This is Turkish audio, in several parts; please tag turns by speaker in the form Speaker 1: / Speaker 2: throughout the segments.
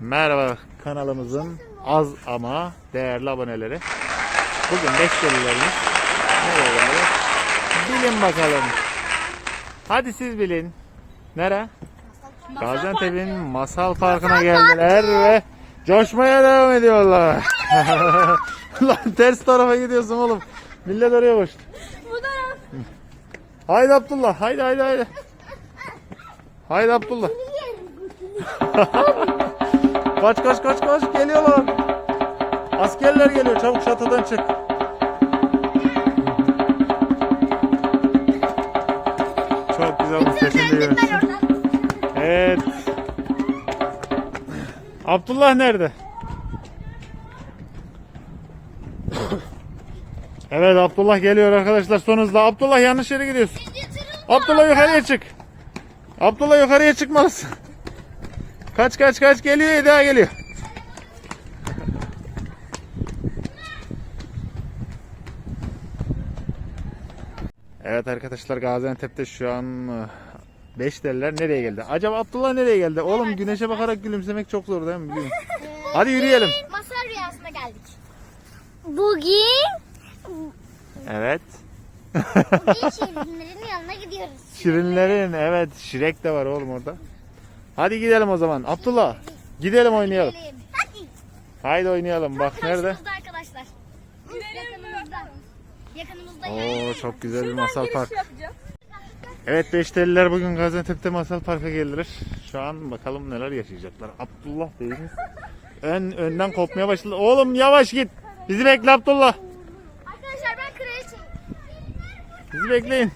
Speaker 1: Merhaba kanalımızın az ama değerli aboneleri. Bugün Beşiktaşlılarımız nereye geldi? Bilin bakalım. Hadi siz bilin. Nere? Gaziantep'in Masal Parkı'na geldiler ve coşmaya devam ediyorlar. Lan ters tarafa gidiyorsun oğlum. Millet oraya koştu.
Speaker 2: Bu taraf.
Speaker 1: Haydi Abdullah. Haydi haydi haydi. Haydi Abdullah. Kaç kaç kaç kaç geliyorlar. Askerler geliyor. Çabuk şatodan çık. Çok güzel muhteşem bir yer. Evet. Abdullah nerede? Evet Abdullah geliyor arkadaşlar son hızla. Abdullah yanlış yere gidiyorsun. Abdullah yukarıya çık. Abdullah yukarıya çıkmalısın. Kaç kaç kaç geliyor daha geliyor. Evet arkadaşlar Gaziantep'te şu an 5 deliler nereye geldi? Acaba Abdullah nereye geldi? Oğlum güneşe bakarak gülümsemek çok zor değil mi? Gülüm. Hadi yürüyelim.
Speaker 2: Masal rüyasına geldik. Bugün
Speaker 1: Evet.
Speaker 2: bugün şirinlerin yanına gidiyoruz.
Speaker 1: Şirinlerin evet Şirek de var oğlum orada. Hadi gidelim o zaman. Abdullah gidelim oynayalım.
Speaker 2: Hadi.
Speaker 1: Haydi oynayalım. Bak nerede?
Speaker 2: Karşımızda arkadaşlar. Yakınımızda. Yakınımızda.
Speaker 1: Oo çok güzel bir masal park. Evet Beşteliler bugün Gaziantep'te masal parka geldiler. Şu an bakalım neler yaşayacaklar. Abdullah Bey'imiz ön, önden kopmaya başladı. Oğlum yavaş git. Bizi bekle Abdullah.
Speaker 2: Arkadaşlar ben kraliçe.
Speaker 1: Bizi bekleyin.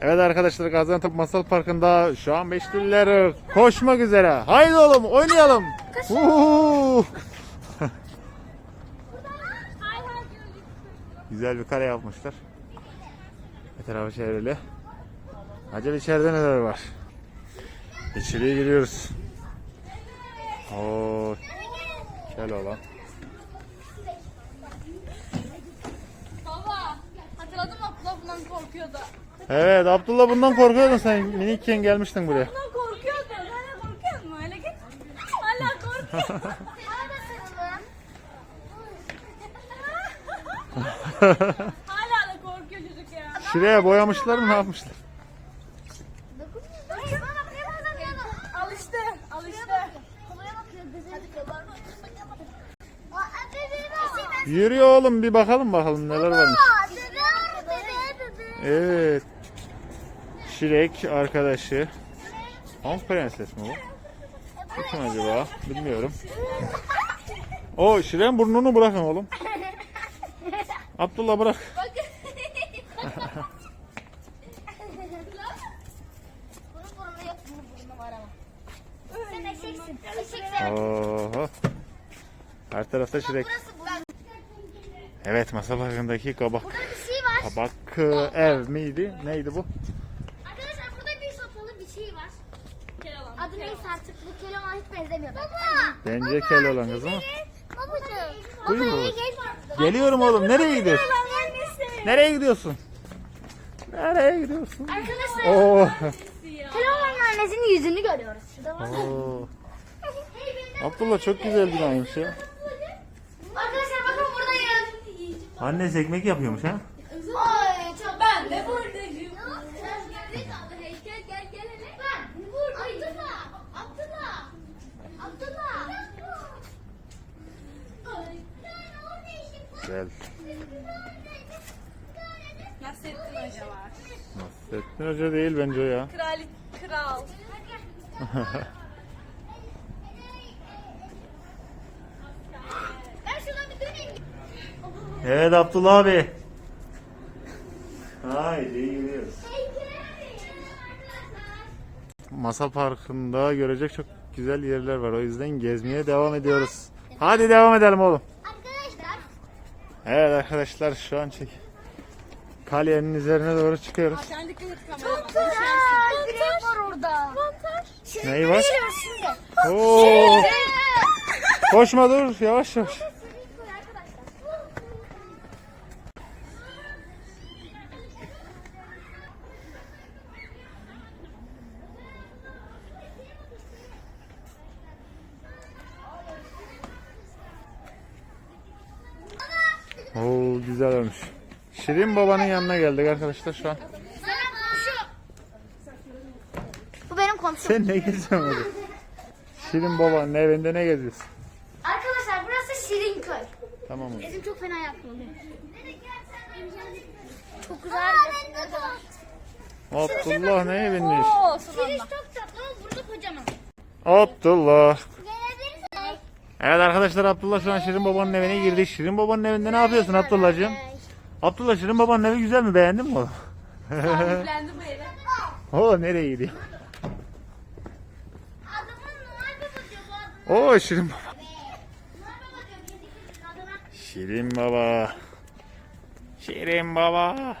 Speaker 1: Evet arkadaşlar Gaziantep Masal Parkı'nda şu an Beşteliler koşmak üzere. Haydi oğlum oynayalım. Güzel bir kare yapmışlar. Etrafı çevrili. Acaba içeride neler var? İçeriye giriyoruz. Oo, kel olan.
Speaker 3: Baba hatırladın mı bundan korkuyordu.
Speaker 1: Evet Abdullah bundan korkuyordun sen minikken gelmiştin buraya.
Speaker 3: Bundan korkuyordu. Hala korkuyor mu? Öyle git. Hala korkuyor. Hala da korkuyor çocuk ya.
Speaker 1: Şuraya boyamışlar mı ne yapmışlar?
Speaker 3: Alıştı. Alıştı.
Speaker 1: Yürüyor oğlum bir bakalım bakalım neler varmış. Evet. Şirek arkadaşı. Pamuk Prenses mi bu? Bu kim acaba? Bilmiyorum. O Şiren burnunu bırakın oğlum. Abdullah bırak. Oho. Her tarafta Şirek. Evet masal hakkındaki kabak.
Speaker 2: Şey.
Speaker 1: Kabak ev miydi? Neydi bu?
Speaker 2: Arkadaşlar burada bir sopalı bir şey var.
Speaker 3: Keloğlan.
Speaker 2: Adı neyse artık bu kelama hiç benzemiyor. Baba.
Speaker 1: Bence kel olan kız ama.
Speaker 2: Babacığım.
Speaker 1: Buyur
Speaker 2: Baba.
Speaker 1: Geliyorum oğlum. Nereye gidiyorsun? Nereye gidiyorsun? Nereye gidiyorsun?
Speaker 2: Arkadaşlar
Speaker 1: Oo.
Speaker 2: Kelaman'ın annesinin yüzünü görüyoruz. Şurada var.
Speaker 1: Oo. Abdullah çok güzel binaymış ya.
Speaker 2: Arkadaşlar bakın buradayım.
Speaker 1: Annesi ekmek yapıyormuş ha.
Speaker 2: Ay çok
Speaker 3: Ben de buradayım.
Speaker 2: Heykel gel gel hele. Ben buradayım. Abdullah. Abdullah. Abdullah.
Speaker 1: Gel.
Speaker 3: Nasrettin Hoca var.
Speaker 1: Nasrettin Hoca değil bence o ya.
Speaker 3: Kral.
Speaker 2: Döneyim.
Speaker 1: Evet Abdullah abi. Haydi gidiyoruz. Masal Parkı'nda görecek çok güzel yerler var. O yüzden gezmeye devam ediyoruz. Hadi devam edelim oğlum. Evet arkadaşlar şu an çek. Kalenin üzerine doğru çıkıyoruz.
Speaker 3: Sen dikkat et kameraya.
Speaker 2: Aa, direk var orada.
Speaker 1: Neyi var?
Speaker 2: Şimdi.
Speaker 1: Oo. Koşma dur yavaş yavaş. Oo güzel olmuş. Şirin babanın yanına geldik arkadaşlar şu an.
Speaker 2: Bu benim komşum.
Speaker 1: Sen ne geziyorsun orada? Şirin babanın evinde ne geziyorsun?
Speaker 2: Arkadaşlar burası Şirinköy.
Speaker 1: Tamam mı?
Speaker 2: Bizim çok fena onu. Çok güzel.
Speaker 1: Abdullah neye binmiş?
Speaker 3: Oo
Speaker 2: Şirin çok tatlı ama burada kocaman.
Speaker 1: Abdullah. Evet arkadaşlar Abdullah şu an Şirin babanın evine girdi. Şirin babanın evinde ne yapıyorsun Abdullah'cığım? Abdullah Şirin babanın evi güzel mi? Beğendin mi oğlum?
Speaker 3: Sahiplendi bu eve.
Speaker 1: o nereye gidiyor? Oo Şirin baba. Şirin baba. Şirin baba.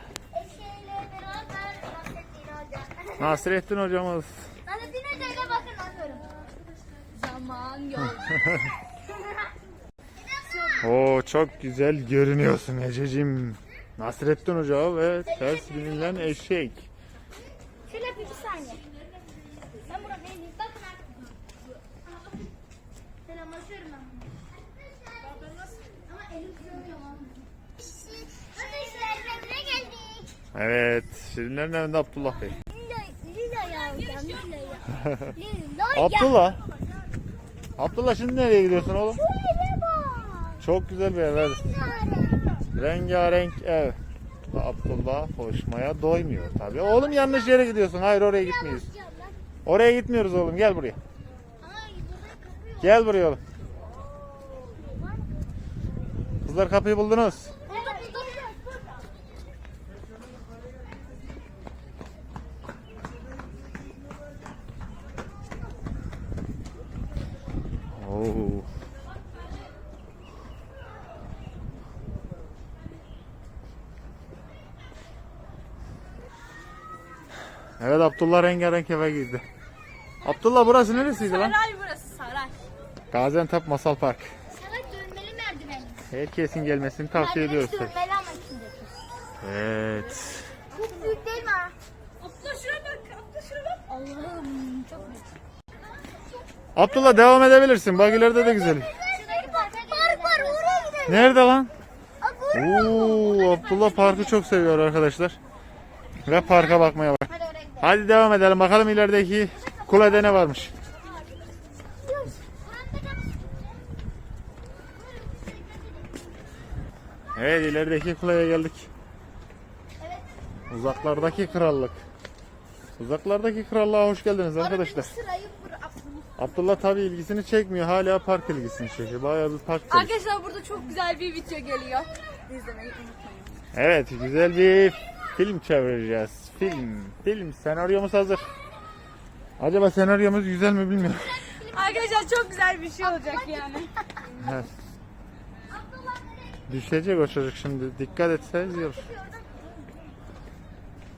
Speaker 2: Nasrettin
Speaker 1: hocamız.
Speaker 2: Nasrettin Hoca'yla bakın atıyorum.
Speaker 3: Zaman yok.
Speaker 1: Oo çok güzel görünüyorsun Ececiğim. Nasrettin Hoca ve ters binilen eşek.
Speaker 2: Şöyle bir, bir saniye. Ben burada değilim. Bakın artık. Selamlaşıyorum ben. Arkadaşlar evine geldik.
Speaker 1: Evet, Şirinlerin evinde Abdullah Bey.
Speaker 2: Lila, Lila ya hocam. Lila ya. Lila ya.
Speaker 1: Abdullah. Abdullah şimdi nereye gidiyorsun oğlum?
Speaker 2: Şöyle bak.
Speaker 1: Çok güzel bir ev. evet. Rengarenk ev. Abdullah koşmaya doymuyor tabii. Oğlum yanlış yere gidiyorsun. Hayır oraya gitmeyiz. Oraya gitmiyoruz oğlum. Gel buraya. Gel buraya oğlum. Kızlar kapıyı buldunuz. Oo. Evet Abdullah rengarenk eve girdi. Abdullah burası neresiydi lan?
Speaker 3: Saray burası saray.
Speaker 1: Gaziantep Masal Park.
Speaker 2: Sana dönmeli merdiven.
Speaker 1: Herkesin gelmesini tavsiye ediyoruz. tabii.
Speaker 2: Dönmeli ama içindeki.
Speaker 1: Evet.
Speaker 2: Çok büyük değil mi ha?
Speaker 3: Abla şuna bak. Abla şuna bak.
Speaker 2: Allah'ım çok büyük.
Speaker 1: Abdullah devam edebilirsin. Bak ileride de güzel.
Speaker 2: Şuradaki parka Park var oraya gidelim.
Speaker 1: Nerede lan? Oo, Abdullah parkı çok seviyor arkadaşlar. Ve parka bakmaya bak.
Speaker 2: Hadi
Speaker 1: devam edelim. Bakalım ilerideki kulede ne varmış. Evet ilerideki kuleye geldik. Uzaklardaki krallık. Uzaklardaki krallığa hoş geldiniz arkadaşlar. Abdullah tabi ilgisini çekmiyor. Hala park ilgisini çekiyor. Bayağı bir park.
Speaker 3: Arkadaşlar burada çok güzel bir video geliyor. İzlemeyi unutmayın.
Speaker 1: Evet güzel bir film çevireceğiz. Film. Film. Senaryomuz hazır. Acaba senaryomuz güzel mi bilmiyorum.
Speaker 3: Arkadaşlar çok güzel bir şey olacak yani.
Speaker 1: Evet. Düşecek o çocuk şimdi. Dikkat etseniz iyi olur.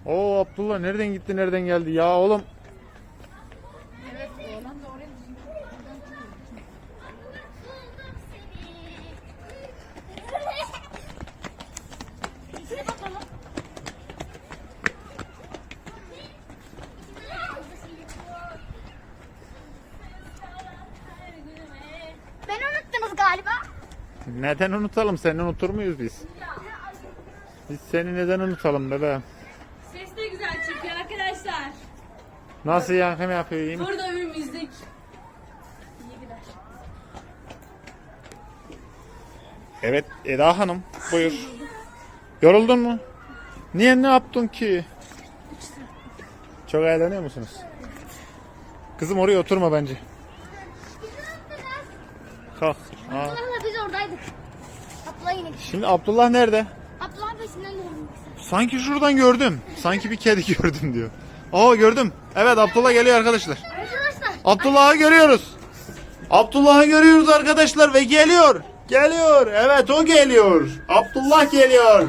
Speaker 1: Oo Abdullah nereden gitti nereden geldi ya oğlum. Neden unutalım seni unutur muyuz biz? Biz seni neden unutalım bebeğim?
Speaker 3: Ses de güzel çıkıyor arkadaşlar.
Speaker 1: Nasıl yankım yapıyor iyi mi?
Speaker 3: Burada bir müzik. İyi gider.
Speaker 1: Evet Eda Hanım buyur. Yoruldun mu? Niye ne yaptın ki? Çok eğleniyor musunuz? Kızım oraya oturma bence. Kalk. Aa.
Speaker 2: Oradaydık. Abdullah yine.
Speaker 1: Şimdi Abdullah nerede?
Speaker 2: Abdullah peşinden geldik.
Speaker 1: Sanki şuradan gördüm. Sanki bir kedi gördüm diyor. Aa gördüm. Evet Abdullah geliyor arkadaşlar.
Speaker 2: Arkadaşlar.
Speaker 1: Abdullah'ı görüyoruz. Abdullah'ı görüyoruz arkadaşlar ve geliyor. Geliyor. Evet o geliyor. Abdullah geliyor.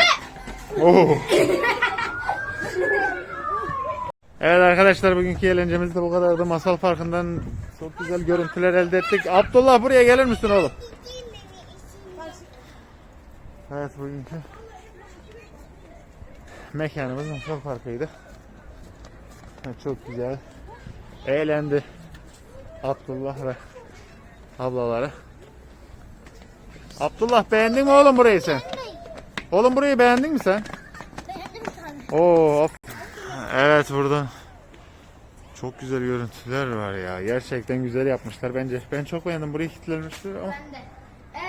Speaker 1: Oo. Evet arkadaşlar bugünkü eğlencemiz de bu kadardı. Masal Parkı'ndan çok güzel görüntüler elde ettik. Abdullah buraya gelir misin oğlum? Evet bugünkü mekanımız Masal Parkı'ydı. Çok güzel. Eğlendi. Abdullah ve ablaları. Abdullah beğendin mi oğlum burayı sen? Oğlum burayı beğendin mi sen?
Speaker 2: Beğendim.
Speaker 1: Oo. af- Evet burada çok güzel görüntüler var ya. Gerçekten güzel yapmışlar bence. Ben çok beğendim. Burayı kilitlemişler ama
Speaker 2: Ben de.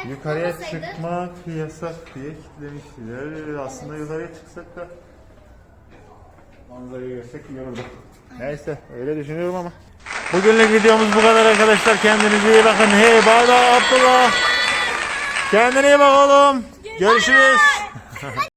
Speaker 1: Yukarıya
Speaker 2: olmasaydı-
Speaker 1: çıkmak yasak diye kilitlemişler. Aslında yukarıya çıksak da manzarayı görsek iyi olurdu. Neyse öyle düşünüyorum ama. Bugünlük videomuz bu kadar arkadaşlar. Kendinize iyi bakın. Hey bay bay Abdullah. Kendine iyi bak oğlum. Görüşürüz.